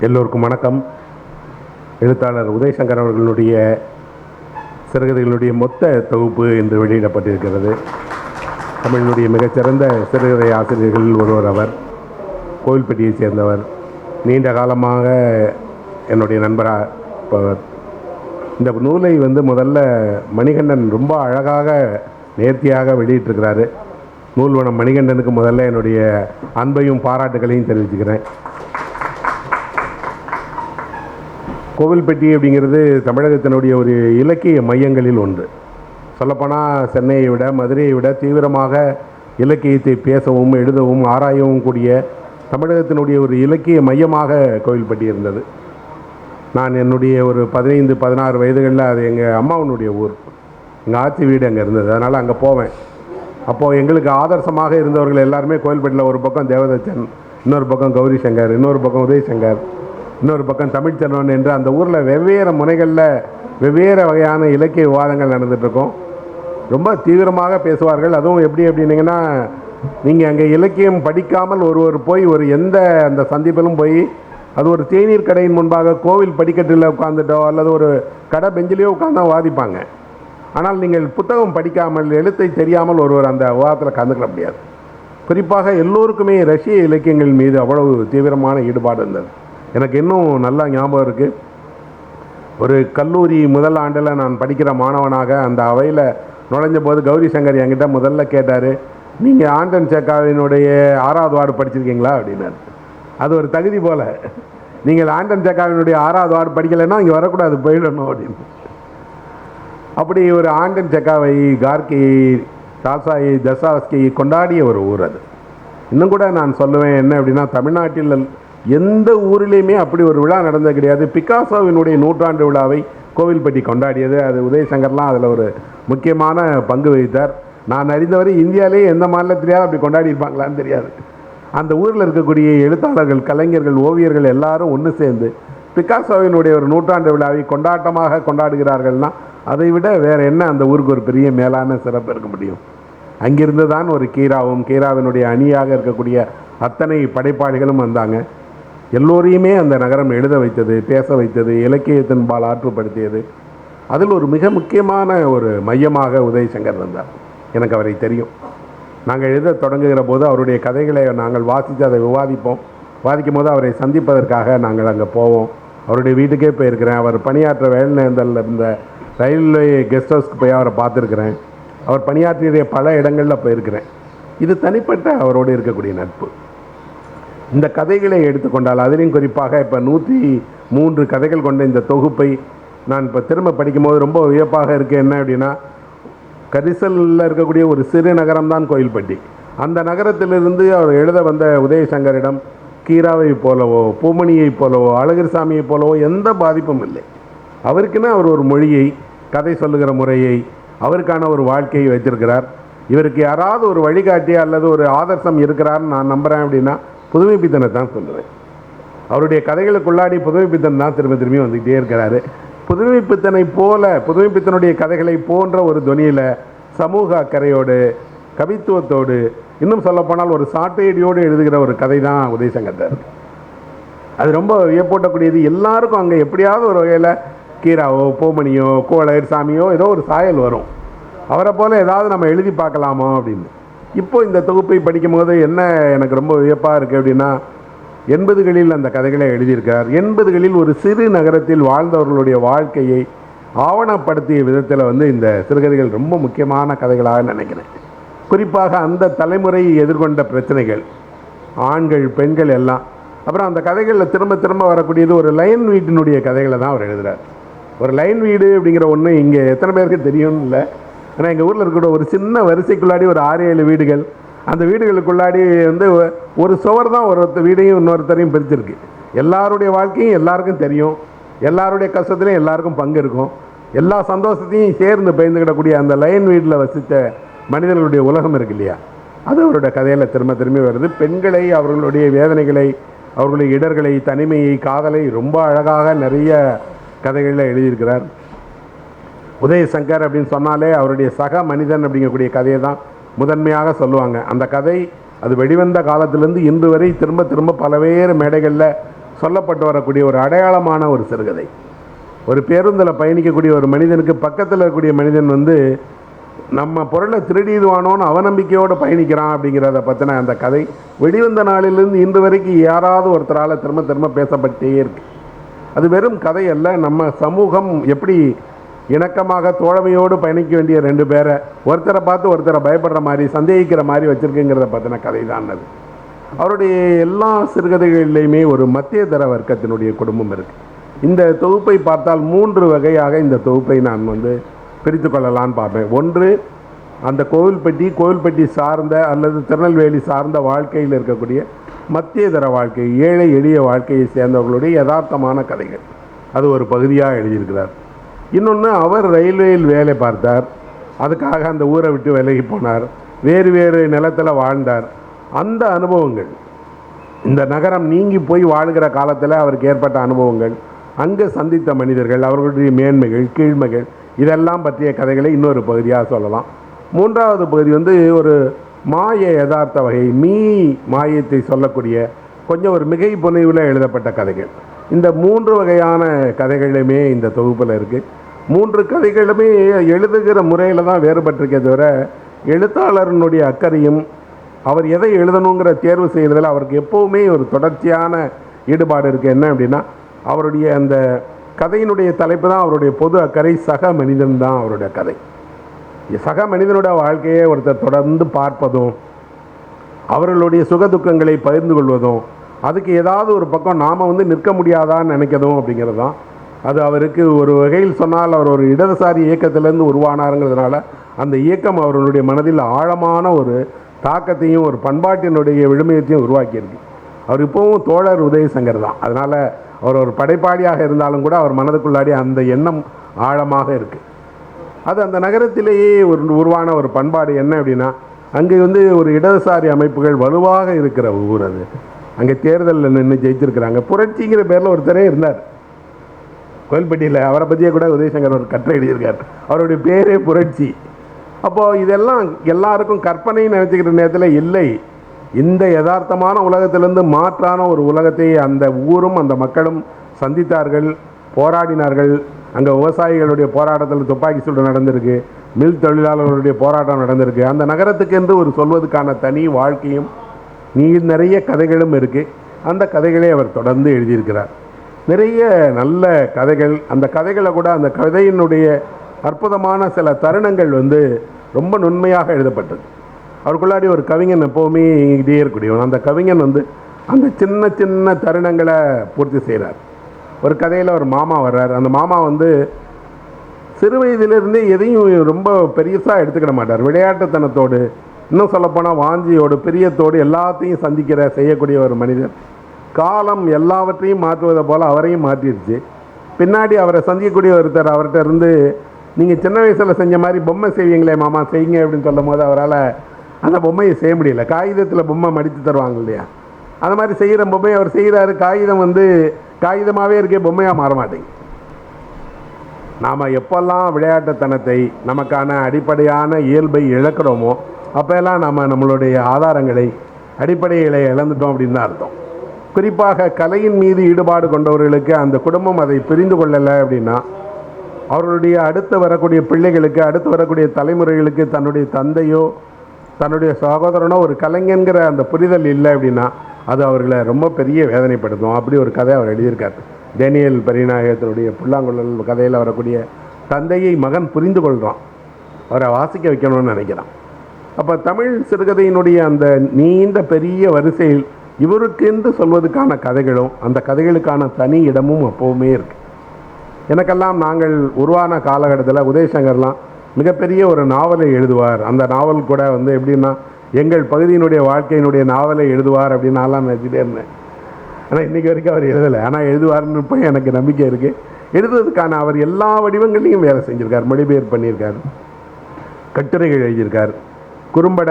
எல்லோருக்கும் வணக்கம். எழுத்தாளர் உதயசங்கர் அவர்களுடைய சிறுகதைகளுடைய மொத்த தொகுப்பு இன்று வெளியிடப்பட்டிருக்கிறது. தமிழினுடைய மிகச்சிறந்த சிறுகதை ஆசிரியர்களில் ஒருவர் அவர் கோவில்பட்டியைச் சேர்ந்தவர். நீண்ட காலமாக என்னுடைய நண்பராக இருப்பவர். இந்த நூலை வந்து முதல்ல மணிகண்டன் ரொம்ப அழகாக நேர்த்தியாக வெளியிட்டிருக்கிறாரு. நூல்வனம் மணிகண்டனுக்கு முதல்ல என்னுடைய அன்பையும் பாராட்டுகளையும் தெரிவிச்சுக்கிறேன். கோவில்பட்டி அப்படிங்கிறது தமிழகத்தினுடைய ஒரு இலக்கிய மையங்களில் ஒன்று. சொல்லப்போனால் சென்னையை விட மதுரையை விட தீவிரமாக இலக்கியத்தை பேசவும் எழுதவும் ஆராயவும் கூடிய தமிழகத்தினுடைய ஒரு இலக்கிய மையமாக கோவில்பட்டி இருந்தது. நான் என்னுடைய ஒரு பதினைந்து பதினாறு வயதுகளில் அது எங்கள் அம்மாவனுடைய ஊர். எங்கள் ஆட்சி வீடு அங்கே இருந்தது. அதனால் அங்கே போவேன். அப்போது எங்களுக்கு ஆதர்சமாக இருந்தவர்கள் எல்லாருமே கோயில்பட்டியில் ஒரு பக்கம் தேவதச்சன் இன்னொரு பக்கம் கௌரி சங்கர் இன்னொரு பக்கம் உதயசங்கர் இன்னொரு பக்கம் தமிழ்ச்செல்வன் என்று அந்த ஊரில் வெவ்வேறு முனைகளில் வெவ்வேறு வகையான இலக்கிய விவாதங்கள் நடந்துகிட்ருக்கோம் ரொம்ப தீவிரமாக பேசுவார்கள். அதுவும் எப்படி அப்படின்னீங்கன்னா நீங்கள் அங்கே இலக்கியம் படிக்காமல் ஒருவர் போய் ஒரு எந்த அந்த சந்திப்பிலும் போய் அது ஒரு தேநீர் கடையின் முன்பாக கோவில் படிக்கட்டில் உட்காந்துட்டோ அல்லது ஒரு கடை பெஞ்சிலேயோ உட்காந்தோ வாதிப்பாங்க. ஆனால் நீங்கள் புத்தகம் படிக்காமல் எழுத்தை தெரியாமல் ஒருவர் அந்த விவாதத்தில் கலந்துக்கிட முடியாது. குறிப்பாக எல்லோருக்குமே ரஷ்ய இலக்கியங்கள் மீது அவ்வளவு தீவிரமான ஈடுபாடு இருந்தது. எனக்கு இன்னும் நல்லா ஞாபகம் இருக்குது ஒரு கல்லூரி முதல் ஆண்டில் நான் படிக்கிற மாணவனாக அந்த அவையில் நுழைஞ்ச போது கௌரி சங்கர் என்கிட்ட முதல்ல கேட்டார் நீங்கள் ஆண்டன் சேக்காவினுடைய ஆறாவது வார்டு படிச்சிருக்கீங்களா? அப்படின்னாரு. அது ஒரு தகுதி போல். நீங்கள் ஆண்டன் சேக்காவினுடைய ஆறாவது வார்டு படிக்கலைன்னா இங்கே வரக்கூடாது போயிடணும் அப்படின்னு. அப்படி ஒரு ஆண்டன் செக்காவை கார்கி டால்சாயை தசாவஸ்கியை கொண்டாடிய ஒரு ஊர் அது. இன்னும் கூட நான் சொல்லுவேன் என்ன அப்படின்னா தமிழ்நாட்டில் எந்த ஊரிலையுமே அப்படி ஒரு விழா நடந்தது கிடையாது. பிகாசோவினுடைய நூற்றாண்டு விழாவை கோவில்பட்டி கொண்டாடியது. அது உதயசங்கர்லாம் அதில் ஒரு முக்கியமான பங்கு வகித்தார். நான் அறிந்தவரை இந்தியாவிலேயே எந்த மாநிலத்திலேயாவது அப்படி கொண்டாடி இருப்பாங்களான்னு தெரியாது. அந்த ஊரில் இருக்கக்கூடிய எழுத்தாளர்கள் கலைஞர்கள் ஓவியர்கள் எல்லாரும் ஒன்று சேர்ந்து பிகாசோவினுடைய ஒரு நூற்றாண்டு விழாவை கொண்டாட்டமாக கொண்டாடுகிறார்கள்னா அதை விட வேறு என்ன அந்த ஊருக்கு ஒரு பெரிய மேலான சிறப்பு இருக்க முடியும்? அங்கிருந்து தான் ஒரு கீராவும் கீராவினுடைய அணியாக இருக்கக்கூடிய அத்தனை படைப்பாளிகளும் வந்தாங்க. எல்லோரையுமே அந்த நகரம் எழுத வைத்தது பேச வைத்தது இலக்கியத்தின் பால் ஆற்றுப்படுத்தியது. அதில் ஒரு மிக முக்கியமான ஒரு மையமாக உதயசங்கர் இருந்தார் எனக்கு அவரை தெரியும். நாங்கள் எழுத தொடங்குகிற போது அவருடைய கதைகளை நாங்கள் வாசித்து அதை விவாதிப்போம். வாதிக்கும் போது அவரை சந்திப்பதற்காக நாங்கள் அங்கே போவோம். அவருடைய வீட்டுக்கே போயிருக்கிறேன். அவர் பணியாற்ற வேலைநேர்ந்தலில் இருந்த ரயில்வே கெஸ்ட் ஹவுஸ்க்கு போய் அவரை பார்த்துருக்குறேன். அவர் பணியாற்றிய பல இடங்களில் போயிருக்கிறேன். இது தனிப்பட்ட அவரோடு இருக்கக்கூடிய நட்பு. இந்த கதைகளை எடுத்துக்கொண்டால் அதிலையும் குறிப்பாக இப்போ நூற்றி மூன்று கதைகள் கொண்ட இந்த தொகுப்பை நான் இப்போ திரும்ப படிக்கும்போது ரொம்ப வியப்பாக இருக்குது என்ன அப்படின்னா கரிசலில் இருக்கக்கூடிய ஒரு சிறு நகரம் தான் கோயில்பட்டி. அந்த நகரத்திலிருந்து அவர் எழுத வந்த உதயசங்கரிடம் கீராவை போலவோ பூமணியைப் போலவோ அழகிரிசாமியைப் போலவோ எந்த பாதிப்பும் இல்லை. அவருக்குன்னு அவர் ஒரு மொழியை கதை சொல்லுகிற முறையை அவருக்கான ஒரு வாழ்க்கையை வைத்திருக்கிறார். இவருக்கு யாராவது ஒரு வழிகாட்டி அல்லது ஒரு ஆதர்சம் இருக்கிறார்னு நான் நம்புகிறேன் அப்படின்னா புதுமை பித்தனை தான் சொல்லுவேன் அவருடைய கதைகளுக்குள்ளாடி புதுமை பித்தன் தான் திரும்ப திரும்பி வந்துக்கிட்டே இருக்கிறாரு. புதுமை பித்தனை போல புதுமை பித்தனுடைய கதைகளை போன்ற ஒரு துணியில் சமூக அக்கறையோடு கவித்துவத்தோடு இன்னும் சொல்லப்போனால் ஒரு சாட்டையடியோடு எழுதுகிற ஒரு கதை தான் உதயசங்கர் அது ரொம்ப வியப்பூட்டக்கூடியது. எல்லாருக்கும் அங்கே எப்படியாவது ஒரு வகையில் கீராவோ பூமணியோ கோளர் சாமியோ ஏதோ ஒரு சாயல் வரும். அவரை போல் ஏதாவது நம்ம எழுதி பார்க்கலாமோ அப்படின்னு. இப்போ இந்த தொகுப்பை படிக்கும்போது என்ன எனக்கு ரொம்ப வியப்பாக இருக்குது அப்படின்னா எண்பதுகளில் அந்த கதைகளை எழுதியிருக்கார் எண்பதுகளில் ஒரு சிறு நகரத்தில் வாழ்ந்தவர்களுடைய வாழ்க்கையை ஆவணப்படுத்திய விதத்தில் வந்து இந்த சிறுகதைகள் ரொம்ப முக்கியமான கதைகளாக நினைக்கிறேன். குறிப்பாக அந்த தலைமுறை எதிர்கொண்ட பிரச்சனைகள் ஆண்கள் பெண்கள் எல்லாம். அப்புறம் அந்த கதைகளில் திரும்ப திரும்ப வரக்கூடியது ஒரு லைன் வீட்டினுடைய கதைகளை தான் அவர் எழுதுகிறார் ஒரு லைன் வீடு அப்படிங்கிற ஒன்று இங்கே எத்தனை பேருக்கு தெரியும்னு இல்லை. ஏன்னா எங்கள் ஊரில் இருக்கிற ஒரு சின்ன வரிசைக்குள்ளாடி ஒரு ஆறு ஏழு வீடுகள். அந்த வீடுகளுக்குள்ளாடி வந்து ஒரு சுவர் தான் ஒரு வீடையும் இன்னொருத்தரையும் பிரிச்சிருக்கு. எல்லாருடைய வாழ்க்கையும் எல்லாருக்கும் தெரியும். எல்லாருடைய கஷ்டத்துலையும் எல்லாருக்கும் பங்கு இருக்கும். எல்லா சந்தோஷத்தையும் சேர்ந்து பயந்துக்கிடக்கூடிய அந்த லைன் வீட்டில் வசித்த மனிதர்களுடைய உலகம் இருக்கு இல்லையா? அது அவருடைய கதையில் திரும்ப திரும்பி வருது. பெண்களை அவர்களுடைய வேதனைகளை அவர்களுடைய இடர்களை தனிமையை காதலை ரொம்ப அழகாக நிறைய கதைகளில் எழுதியிருக்கிறார். உதயசங்கர் அப்படின்னு சொன்னாலே அவருடைய சக மனிதன் அப்படிங்கக்கூடிய கதையை தான் முதன்மையாக சொல்லுவாங்க. அந்த கதை அது வெளிவந்த காலத்திலேருந்து இன்று வரை திரும்ப திரும்ப பலவேறு மேடைகளில் சொல்லப்பட்டு வரக்கூடிய ஒரு அடையாளமான ஒரு சிறுகதை. ஒரு பேருந்தில் பயணிக்கக்கூடிய ஒரு மனிதனுக்கு பக்கத்தில் இருக்கக்கூடிய மனிதன் வந்து நம்ம பொருளை திருடிடுவானோன்னு அவநம்பிக்கையோடு பயணிக்கிறான் அப்படிங்கிறத பற்றின அந்த கதை வெளிவந்த நாளிலிருந்து இன்று வரைக்கும் யாராவது ஒருத்தரால் திரும்ப திரும்ப பேசப்பட்டே இருக்கு. அது வெறும் கதை அல்ல நம்ம சமூகம் எப்படி இணக்கமாக தோழமையோடு பயணிக்க வேண்டிய ரெண்டு பேரை ஒருத்தரை பார்த்து ஒருத்தரை பயப்படுற மாதிரி சந்தேகிக்கிற மாதிரி வச்சுருக்குங்கிறத பற்றின கதை தான் அது. அவருடைய எல்லா சிறுகதைகளிலையுமே ஒரு மத்திய தர வர்க்கத்தினுடைய குடும்பம் இருக்குது இந்த தொகுப்பை பார்த்தால் மூன்று வகையாக இந்த தொகுப்பை நான் வந்து பிரித்து கொள்ளலான்னு பார்ப்பேன். ஒன்று அந்த கோவில்பட்டி கோவில்பட்டி சார்ந்த அல்லது திருநெல்வேலி சார்ந்த வாழ்க்கையில் இருக்கக்கூடிய மத்திய தர வாழ்க்கை ஏழை எளிய வாழ்க்கையை சேர்ந்தவர்களுடைய யதார்த்தமான கதைகள். அது ஒரு பகுதியாக எழுதியிருக்கிறார். இன்னொன்று அவர் ரயில்வேயில் வேலை பார்த்தார். அதுக்காக அந்த ஊரை விட்டு விலகி போனார். வேறு வேறு நிலத்தில் வாழ்ந்தார். அந்த அனுபவங்கள் இந்த நகரம் நீங்கி போய் வாழ்கிற காலத்தில் அவருக்கு ஏற்பட்ட அனுபவங்கள் அங்கே சந்தித்த மனிதர்கள் அவர்களுடைய மேன்மைகள் கீழ்மைகள் இதெல்லாம் பற்றிய கதைகளை இன்னொரு பகுதியாக சொல்லலாம். மூன்றாவது பகுதி வந்து ஒரு மாய யதார்த்த வகை மீ மாயத்தை சொல்லக்கூடிய கொஞ்சம் ஒரு மிகை புனைவில் எழுதப்பட்ட கதைகள். இந்த மூன்று வகையான கதைகளுமே இந்த தொகுப்பில் இருக்குது மூன்று கதைகளுமே எழுதுகிற முறையில் தான் வேறுபட்டிருக்கே தவிர எழுத்தாளரினுடைய அக்கறையும் அவர் எதை எழுதணுங்கிற தேர்வு செய்கிறதில் அவருக்கு எப்போவுமே ஒரு தொடர்ச்சியான ஈடுபாடு இருக்குது என்ன அப்படின்னா அவருடைய அந்த கதையினுடைய தலைப்பு தான் அவருடைய பொது அக்கறை சக மனிதன் தான் அவருடைய கதை. சக மனிதனுடைய வாழ்க்கையை ஒருத்தர் தொடர்ந்து பார்ப்பதும் அவர்களுடைய சுகதுக்கங்களை பகிர்ந்து கொள்வதும் அதுக்கு ஏதாவது ஒரு பக்கம் நாம் வந்து நிற்க முடியாதான்னு நினைக்கிறதும் அப்படிங்கிறது தான். அது அவருக்கு ஒரு வகையில் சொன்னால் அவர் ஒரு இடதுசாரி இயக்கத்திலேருந்து உருவானாருங்கிறதுனால அந்த இயக்கம் அவர்களுடைய மனதில் ஆழமான ஒரு தாக்கத்தையும் ஒரு பண்பாட்டினுடைய விழுமையத்தையும் உருவாக்கியிருக்கு. அவர் இப்போவும் தோழர் உதயசங்கர் தான். அதனால் அவர் ஒரு படைப்பாளியாக இருந்தாலும் கூட அவர் மனதுக்குள்ளாடி அந்த எண்ணம் ஆழமாக இருக்குது அது அந்த நகரத்திலேயே ஒரு உருவான ஒரு பண்பாடு என்ன அப்படின்னா அங்கே வந்து ஒரு இடதுசாரி அமைப்புகள் வலுவாக இருக்கிற ஊர் அது. அங்கே தேர்தலில் நின்று ஜெயிச்சிருக்கிறாங்க. புரட்சிங்கிற பேரில் ஒருத்தரே இருந்தார். கோயில்பட்டியில் அவரை பற்றியே கூட உதயசங்கர் ஒரு கற்றை எழுதியிருக்கார். அவருடைய பேரே புரட்சி. அப்போது இதெல்லாம் எல்லாருக்கும் கற்பனைன்னு நினச்சிக்கிற நேரத்தில் இல்லை. இந்த யதார்த்தமான உலகத்திலிருந்து மாற்றான ஒரு உலகத்தை அந்த ஊரும் அந்த மக்களும் சந்தித்தார்கள் போராடினார்கள். அங்கே விவசாயிகளுடைய போராட்டத்தில் துப்பாக்கி சூடு நடந்திருக்கு. மில் தொழிலாளர்களுடைய போராட்டம் நடந்திருக்கு. அந்த நகரத்துக்கு என்று ஒரு சொல்வதற்கான தனி வாழ்க்கையும் நீ நிறைய கதைகளும் இருக்குது அந்த கதைகளை அவர் தொடர்ந்து எழுதியிருக்கிறார். நிறைய நல்ல கதைகள் அந்த கதைகளை கூட அந்த கதையினுடைய அற்புதமான சில தருணங்கள் வந்து ரொம்ப நுண்மையாக எழுதப்பட்டது. அவருக்குள்ளாடி ஒரு கவிஞன் எப்போவுமே இங்கிட்டே இருக்கக்கூடியவன் அந்த கவிஞன் வந்து அந்த சின்ன சின்ன தருணங்களை பூர்த்தி செய்கிறார். ஒரு கதையில் ஒரு மாமா வர்றார். அந்த மாமா வந்து சிறு வயதிலிருந்தே எதையும் ரொம்ப பெருசாக எடுத்துக்கிட மாட்டார். விளையாட்டுத்தனத்தோடு இன்னும் சொல்லப்போனால் வாஞ்சியோடு பிரியத்தோடு எல்லாத்தையும் சந்திக்கிற செய்யக்கூடிய ஒரு மனிதர். காலம் எல்லாவற்றையும் மாற்றுவதை போல் அவரையும் மாற்றிடுச்சு. பின்னாடி அவரை சந்திக்கக்கூடிய ஒருத்தர் அவர்கிட்ட இருந்து நீங்கள் சின்ன வயசில் செஞ்ச மாதிரி பொம்மை செய்வீங்களே மாமா செய்யுங்க அப்படின்னு சொல்லும் போது அவரால் அந்த பொம்மையை செய்ய முடியல. காகிதத்தில் பொம்மை மடித்து தருவாங்க இல்லையா? அந்த மாதிரி செய்கிற பொம்மையை அவர் செய்கிறாரு. காகிதம் வந்து காகிதமாகவே இருக்கே பொம்மையாக மாற மாட்டேங்குது. நாம் எப்பெல்லாம் விளையாட்டுத்தனத்தை நமக்கான அடிப்படையான இயல்பை இழக்கிறோமோ அப்போல்லாம் நம்ம நம்மளுடைய ஆதாரங்களை அடிப்படைகளை இழந்துட்டோம் அப்படின்னு தான் அர்த்தம். குறிப்பாக கலையின் மீது ஈடுபாடு கொண்டவர்களுக்கு அந்த குடும்பம் அதை புரிந்து கொள்ளலை அப்படின்னா அவர்களுடைய அடுத்து வரக்கூடிய பிள்ளைகளுக்கு அடுத்து வரக்கூடிய தலைமுறைகளுக்கு தன்னுடைய தந்தையோ தன்னுடைய சகோதரனோ ஒரு கலைஞன்கிற அந்த புரிதல் இல்லை அப்படின்னா அது அவர்களை ரொம்ப பெரிய வேதனைப்படுத்தும். அப்படி ஒரு கதை அவர் எழுதியிருக்கார். டேனியல் பரிநாயகத்தினுடைய புல்லாங்குழல் கதையில் வரக்கூடிய தந்தையை மகன் புரிந்து கொள்கிறான் அவரை வாசிக்க வைக்கணும்னு நினைக்கிறான். அப்போ தமிழ் சிறுகதையினுடைய அந்த நீண்ட பெரிய வரிசையில் இவருக்கென்று சொல்வதற்கான கதைகளும் அந்த கதைகளுக்கான தனி இடமும் அப்போவுமே இருக்குது எனக்கெல்லாம் நாங்கள் உருவான காலகட்டத்தில் உதயசங்கர்லாம் மிகப்பெரிய ஒரு நாவலை எழுதுவார். அந்த நாவல் கூட வந்து எப்படின்னா எங்கள் பகுதியினுடைய வாழ்க்கையினுடைய நாவலை எழுதுவார் அப்படின்னு நான்லாம் நினச்சிட்டே இருந்தேன். ஆனால் இன்றைக்கி வரைக்கும் அவர் எழுதலை. ஆனால் எழுதுவார்னு இப்போ எனக்கு நம்பிக்கை இருக்குது எழுதுறதுக்கான அவர் எல்லா வடிவங்களையும் வேலை செஞ்சுருக்கார் மொழிபெயர் பண்ணியிருக்கார் கட்டுரைகள் எழுதியிருக்கார். குறும்பட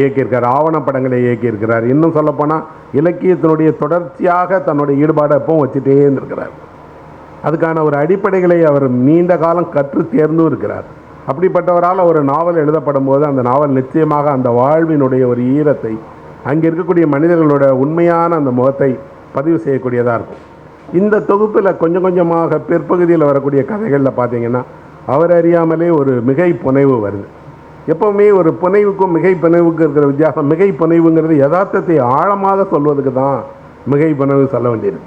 இயக்கியிருக்கார் ஆவணப்படங்களை இயக்கியிருக்கிறார். இன்னும் சொல்லப்போனால் இலக்கியத்தினுடைய தொடர்ச்சியாக தன்னுடைய ஈடுபாடை எப்பவும் வச்சுட்டே இருந்திருக்கிறார். அதுக்கான ஒரு அடிப்படைகளை அவர் நீண்ட காலம் கற்று தேர்ந்தும் இருக்கிறார். அப்படிப்பட்டவரால் ஒரு நாவல் எழுதப்படும் போது அந்த நாவல் நிச்சயமாக அந்த வாழ்வினுடைய ஒரு ஈரத்தை அங்கே இருக்கக்கூடிய மனிதர்களோட உண்மையான அந்த முகத்தை பதிவு செய்யக்கூடியதாக இருக்கும். இந்த தொகுப்பில் கொஞ்சம் கொஞ்சமாக பிற்பகுதியில் வரக்கூடிய கதைகளில் பார்த்தீங்கன்னா அவர் அறியாமலே ஒரு மிகை புனைவு வருது. எப்போவுமே ஒரு புனைவுக்கும் மிகை புனைவுக்கும் இருக்கிற வித்தியாசம். மிகை புனைவுங்கிறது யதார்த்தத்தை ஆழமாக சொல்வதுக்கு தான் மிகை புனைவு சொல்ல வேண்டியது.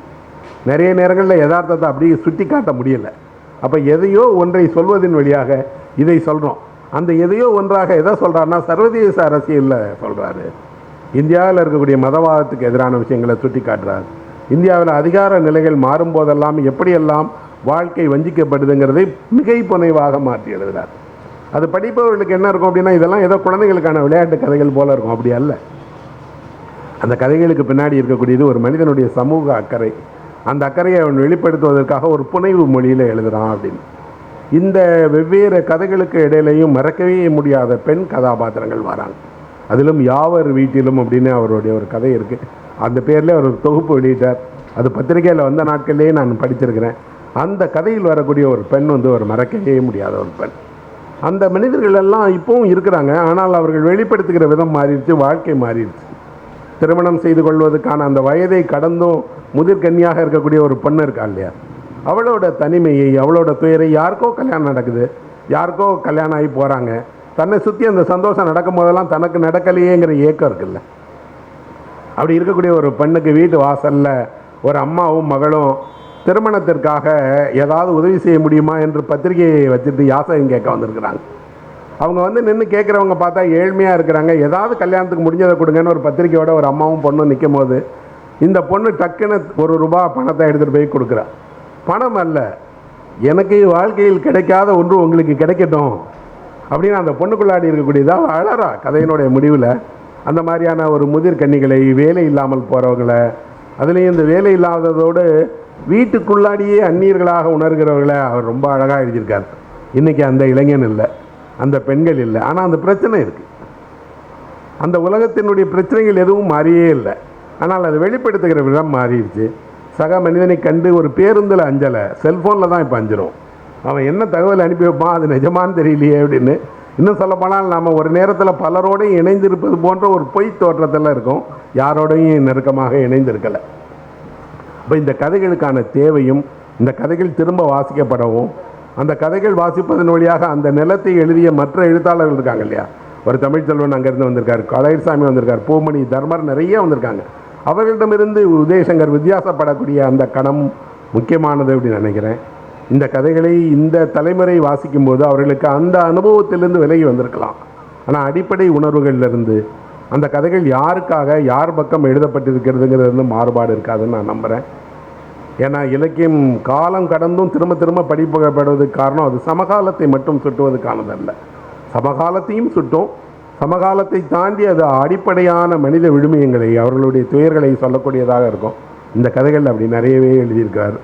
நிறைய நேரங்களில் யதார்த்தத்தை அப்படியே சுட்டி காட்ட முடியல. அப்போ எதையோ ஒன்றை சொல்வதன் வழியாக இதை சொல்கிறோம் அந்த எதையோ ஒன்றாக எதை சொல்கிறாருன்னா சர்வதேச அரசியலில் சொல்கிறாரு இந்தியாவில் இருக்கக்கூடிய மதவாதத்துக்கு எதிரான விஷயங்களை சுட்டி காட்டுறார் இந்தியாவில் அதிகார நிலைகள் மாறும்போதெல்லாம் எப்படியெல்லாம் வாழ்க்கை வஞ்சிக்கப்படுதுங்கிறதை மிகை புனைவாக மாற்றி எழுதுகிறார் அது படிப்பவர்களுக்கு என்ன இருக்கும் அப்படின்னா இதெல்லாம் ஏதோ குழந்தைகளுக்கான விளையாட்டு கதைகள் போல இருக்கும். அப்படி அல்ல. அந்த கதைகளுக்கு பின்னாடி இருக்கக்கூடியது ஒரு மனிதனுடைய சமூக அக்கறை. அந்த அக்கறையை அவன் வெளிப்படுத்துவதற்காக ஒரு புனைவு மொழியில் எழுதுகிறான் அப்படின்னு. இந்த வெவ்வேறு கதைகளுக்கு இடையிலையும் மறக்கவே முடியாத பெண் கதாபாத்திரங்கள் வராங்க. அதிலும் யாவர் வீட்டிலும் அப்படின்னு அவருடைய ஒரு கதை இருக்குது அந்த பேரில் அவர் ஒரு தொகுப்பு வெளியிட்டார். அது பத்திரிகையில் வந்த நாட்கள்லேயே நான் படிச்சிருக்கிறேன். அந்த கதையில் வரக்கூடிய ஒரு பெண் வந்து ஒரு மறக்கவே முடியாத ஒரு பெண். அந்த மனிதர்கள் எல்லாம் இப்போவும் இருக்கிறாங்க. ஆனால் அவர்கள் வெளிப்படுத்துகிற விதம் மாறிடுச்சு வாழ்க்கை மாறிடுச்சு. திருமணம் செய்து கொள்வதற்கான அந்த வயதை கடந்தும் முதிர்கன்னியாக இருக்கக்கூடிய ஒரு பொண்ணு இருக்கா இல்லையா? அவளோட தனிமையை அவளோட துயரை யாருக்கோ கல்யாணம் நடக்குது யாருக்கோ கல்யாணம் ஆகி போகிறாங்க தன்னை சுற்றி அந்த சந்தோஷம் நடக்கும் போதெல்லாம் தனக்கு நடக்கலையேங்கிற ஏக்கம் இருக்குல்ல. அப்படி இருக்கக்கூடிய ஒரு பெண்ணுக்கு வீட்டு வாசலில் ஒரு அம்மாவும் மகளும் திருமணத்திற்காக ஏதாவது உதவி செய்ய முடியுமா என்று பத்திரிகையை வச்சுட்டு யாசகம் கேட்க வந்திருக்கிறாங்க. அவங்க வந்து நின்று கேட்குறவங்க பார்த்தா ஏழ்மையாக இருக்கிறாங்க. ஏதாவது கல்யாணத்துக்கு முடிஞ்சதை கொடுங்கன்னு ஒரு பத்திரிக்கையோட ஒரு அம்மாவும் பொண்ணும் நிற்கும் போது இந்த பொண்ணு டக்குன்னு ஒரு ரூபா பணத்தை எடுத்துகிட்டு போய் கொடுக்குறா. பணம் அல்ல. எனக்கு வாழ்க்கையில் கிடைக்காத ஒன்று உங்களுக்கு கிடைக்கட்டும். அப்படின்னு அந்த பொண்ணுக்குள்ளாடி இருக்கக்கூடியதாக அழறா கதையினுடைய முடிவில். அந்த மாதிரியான ஒரு முதிர் கன்னிகளை வேலை இல்லாமல் போகிறவங்களை அதுலேயும் இந்த வேலை இல்லாததோடு வீட்டுக்குள்ளாடியே அந்நியர்களாக உணர்கிறவர்களை அவர் ரொம்ப அழகாக எழுதியிருக்கார். இன்றைக்கி அந்த இளைஞன் இல்லை அந்த பெண்கள் இல்லை. ஆனால் அந்த பிரச்சனை இருக்குது அந்த உலகத்தினுடைய பிரச்சனைகள் எதுவும் மாறியே இல்லை. ஆனால் அதை வெளிப்படுத்துகிற விதம் மாறிடுச்சு. சக மனிதனை கண்டு ஒரு பேருந்தில் அஞ்சலை செல்ஃபோனில் தான் இப்போ அஞ்சிரும். அவன் என்ன தகவல் அனுப்பி வைப்பான் அது நிஜமான்னு தெரியலையே அப்படின்னு. இன்னும் சொல்லப்போனால் நாம் ஒரு நேரத்தில் பலரோடையும் இணைந்திருப்பது போன்ற ஒரு பொய் தோற்றத்தில் இருக்கும். யாரோடையும் நெருக்கமாக இணைந்திருக்கலை. அப்போ இந்த கதைகளுக்கான தேவையும் இந்த கதைகள் திரும்ப வாசிக்கப்படவும் அந்த கதைகள் வாசிப்பதன் வழியாக அந்த நிலத்தை எழுதிய மற்ற எழுத்தாளர்கள் இருக்காங்க இல்லையா? ஒரு தமிழ்ச்செல்வன் அங்கேருந்து வந்திருக்கார் கலையர்சாமி வந்திருக்கார் பூமணி தர்மர் நிறைய வந்திருக்காங்க. அவர்களிடமிருந்து உதயசங்கர் வித்தியாசப்படக்கூடிய அந்த கணம் முக்கியமானது அப்படின்னு நினைக்கிறேன். இந்த கதைகளை இந்த தலைமுறை வாசிக்கும்போது அவர்களுக்கு அந்த அனுபவத்திலிருந்து விலகி வந்திருக்கலாம். ஆனால் அடிப்படை உணர்வுகளிலிருந்து அந்த கதைகள் யாருக்காக யார் பக்கம் எழுதப்பட்டிருக்கிறதுங்கிறது வந்து மாறுபாடு இருக்காதுன்னு நான் நம்புகிறேன் ஏன்னா இலக்கியம் காலம் கடந்தும் திரும்ப திரும்ப படிப்பப்படுவதற்கு காரணம் அது சமகாலத்தை மட்டும் சுட்டுவதற்கானதல்ல சமகாலத்தையும் சுட்டும். சமகாலத்தை தாண்டி அது அடிப்படையான மனித விழுமியங்களை அவர்களுடைய துயர்களை சொல்லக்கூடியதாக இருக்கும். இந்த கதைகள் அப்படி நிறையவே எழுதியிருக்கார்.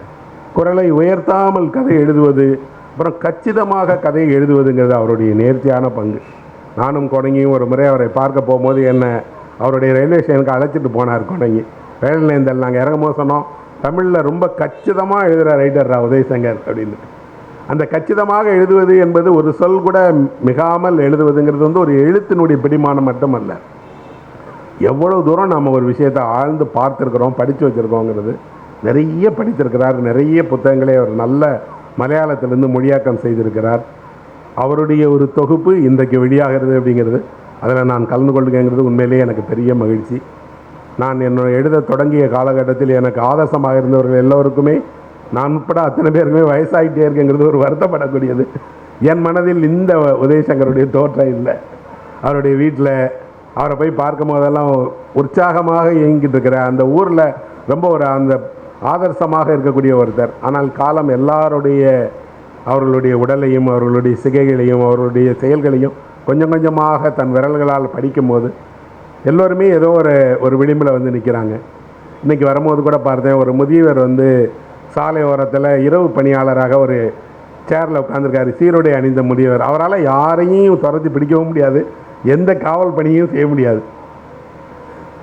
குரலை உயர்த்தாமல் கதை எழுதுவது அப்புறம் கச்சிதமாக கதை எழுதுவதுங்கிறது அவருடைய நேர்த்தியான பங்கு. நானும் குடங்கியும் ஒரு முறை அவரை பார்க்க போகும்போது என்ன அவருடைய ரயில்வே ஸ்டேஷனுக்கு அழைச்சிட்டு போனார் குடங்கி. ரயில் நிலையத்தில் நாங்கள் இறங்கும்போது சொன்னோம் தமிழில் ரொம்ப கச்சிதமாக எழுதுகிற ரைட்டர்ரா உதயசங்கர் அப்படின்னு. அந்த கச்சிதமாக எழுதுவது என்பது ஒரு சொல் கூட மிகாமல் எழுதுவதுங்கிறது வந்து ஒரு எழுத்தினுடைய பிடிமானம் மட்டுமல்ல. எவ்வளோ தூரம் நம்ம ஒரு விஷயத்தை ஆழ்ந்து பார்த்துருக்குறோம் படித்து வச்சுருக்கோங்கிறது நிறைய படித்திருக்கிறார் நிறைய புத்தகங்களை அவர் நல்ல மலையாளத்திலிருந்து மொழியாக்கம் செய்திருக்கிறார். அவருடைய ஒரு தொகுப்பு இன்றைக்கு வெளியாகிறது அப்படிங்கிறது அதில் நான் கலந்து கொள்ளுங்கிறது உண்மையிலேயே எனக்கு பெரிய மகிழ்ச்சி. நான் என்னோட எழுத தொடங்கிய காலகட்டத்தில் எனக்கு ஆதர்சமாக இருந்தவர்கள் எல்லோருக்குமே நான் உட்பட அத்தனை பேருக்குமே வயசாகிட்டே இருக்குங்கிறது ஒரு வருத்தப்படக்கூடியது. என் மனதில் இந்த உதயசங்கருடைய தோற்றம் இல்லை. அவருடைய வீட்டில் அவரை போய் பார்க்கும் போதெல்லாம் உற்சாகமாக இயங்கிட்டு இருக்கிற அந்த ஊரில் ரொம்ப ஒரு அந்த ஆதர்சமாக இருக்கக்கூடிய ஒருத்தர். ஆனால் காலம் எல்லாருடைய அவர்களுடைய உடலையும் அவர்களுடைய சிகைகளையும் அவர்களுடைய செயல்களையும் கொஞ்சம் கொஞ்சமாக தன் விரல்களால் படிக்கும்போது எல்லோருமே ஏதோ ஒரு ஒரு விளிம்பில் வந்து நிற்கிறாங்க. இன்றைக்கி வரும்போது கூட பார்த்தேன் ஒரு முதியவர் வந்து சாலை ஓரத்தில் இரவு பணியாளராக ஒரு சேரில் உட்காந்துருக்காரு சீருடை அணிந்த முதியவர். அவரால் யாரையும் துரத்தி பிடிக்கவும் முடியாது. எந்த காவல் பணியும் செய்ய முடியாது.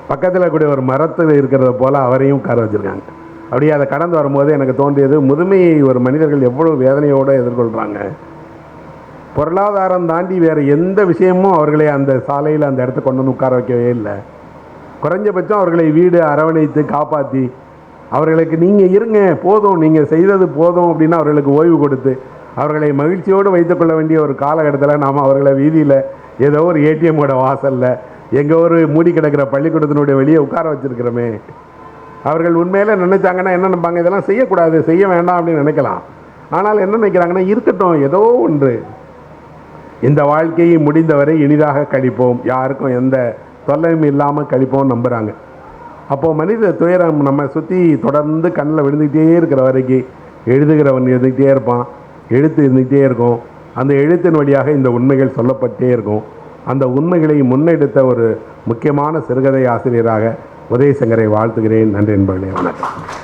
பக்கத்தில் கூட ஒரு மரத்தில் இருக்கிறத போல் அவரையும் உட்கார வச்சுருக்காங்க. அப்படியே அதை கடந்து வரும்போது எனக்கு தோன்றியது முதுமையை ஒரு மனிதர்கள் எவ்வளோ வேதனையோடு எதிர்கொள்கிறாங்க பொருளாதாரம் தாண்டி வேறு எந்த விஷயமும் அவர்களை அந்த சாலையில் அந்த இடத்த கொண்டு வந்து உட்கார வைக்கவே இல்லை. குறைஞ்சபட்சம் அவர்களை வீடு அரவணைத்து காப்பாற்றி அவர்களுக்கு நீங்கள் இருங்க போதும் நீங்கள் செய்தது போதும் அப்படின்னு அவர்களுக்கு ஓய்வு கொடுத்து அவர்களை மகிழ்ச்சியோடு வைத்துக்கொள்ள வேண்டிய ஒரு காலகட்டத்தில் நாம் அவர்களை வீதியில் ஏதோ ஒரு ஏடிஎம்மோட வாசலில் எங்கே ஒரு மூடி கிடக்கிற பள்ளிக்கூடத்தினுடைய வெளியே உட்கார வச்சுருக்கிறோமே. அவர்கள் உண்மையில் நினைச்சாங்கன்னா என்ன நினைப்பாங்க? இதெல்லாம் செய்யக்கூடாது செய்ய வேண்டாம் அப்படின்னு நினைக்கலாம். ஆனால் என்ன நினைக்கிறாங்கன்னா இருக்கட்டும் ஏதோ ஒன்று. இந்த வாழ்க்கையை முடிந்தவரை இனிதாக கழிப்போம். யாருக்கும் எந்த தொல்லையும் இல்லாமல் கழிப்போம் நம்புகிறாங்க அப்போது மனித துயரம் நம்ம சுற்றி தொடர்ந்து கண்ணில் விழுந்துக்கிட்டே இருக்கிற வரைக்கும் எழுதுகிறவன் எழுந்துக்கிட்டே இருப்பான். எழுத்து இருந்துக்கிட்டே இருக்கும். அந்த எழுத்தின் வழியாக இந்த உண்மைகள் சொல்லப்பட்டே இருக்கும். அந்த உண்மைகளை முன்னெடுத்த ஒரு முக்கியமான சிறுகதை ஆசிரியராக உதயசங்கரை வாழ்த்துகிறேன். நன்றி என்பவர்களே வணக்கம்.